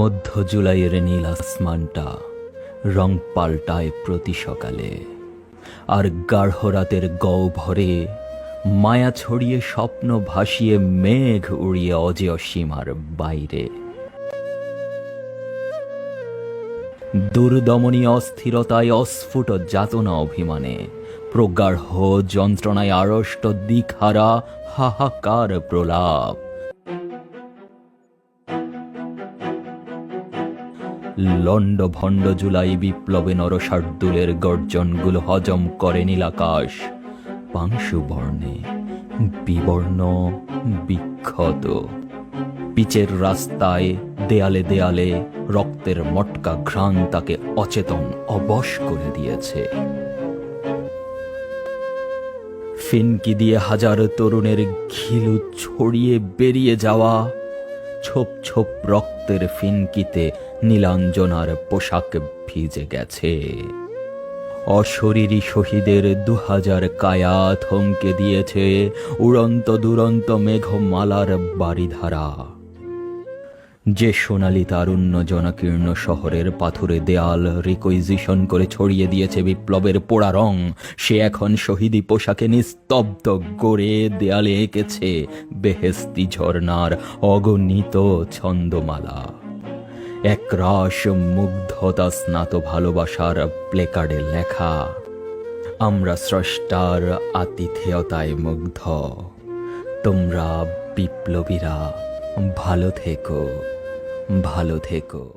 মধ্য জুলাইয়ের নীল আসমানটা রং পাল্টায় প্রতি সকালে। আর গাঢ় রাতের মায়া ছড়িয়ে স্বপ্ন ভাসিয়ে মেঘ উড়িয়ে অজেয় সীমার বাইরে। দুর্দমনী অস্থিরতায় অস্ফুট যাতনা অভিমানে, প্রগাঢ় যন্ত্রণায় আড়ষ্ট দিকহারা হাহাকার প্রলাপ। লন্ড ভণ্ড জুলাই বিপ্লবে নরসার্দুলের গর্জনগুলো হজম করে নীলাকাশ। পাংশু বর্ণে বিবর্ণ, বিক্ষত। পিচের রাস্তায় দেয়ালে দেয়ালে রক্তের মটকা ঘ্রাণ তাকে অচেতন, অবশ করে দিয়েছে। ফিনকি দিয়ে হাজার তরুণের ঘিলু ছড়িয়ে বেরিয়ে যাওয়া ছোপ ছোপ রক্তের ফিনকিতে নীলাঞ্জনার পোশাক ভিজে গেছে। অশরীরী শহীদের দু হাজার কায়া থমকে দিয়েছে উড়ন্ত দুরন্ত মেঘমালার বাড়িধারা যে সোনালি তারুণ্য জনাকীর্ণ শহরের পাথুরে দেয়াল রিকুইজিশন করে ছড়িয়ে দিয়েছে বিপ্লবের পোড়া রং, সে এখন শহীদি পোশাকে নিস্তব্ধ গড়ে দেয়ালে এঁকেছে বেহেস্তি ঝর্ণার অগণিত ছন্দমালা। এক রাস মুগ্ধতা স্নাত ভালোবাসার প্লেকার্ডে লেখা, আমরা স্রষ্টার আতিথেয়তায় মুগ্ধ। তোমরা বিপ্লবীরা ভালো থেকো। ভালো থেকো।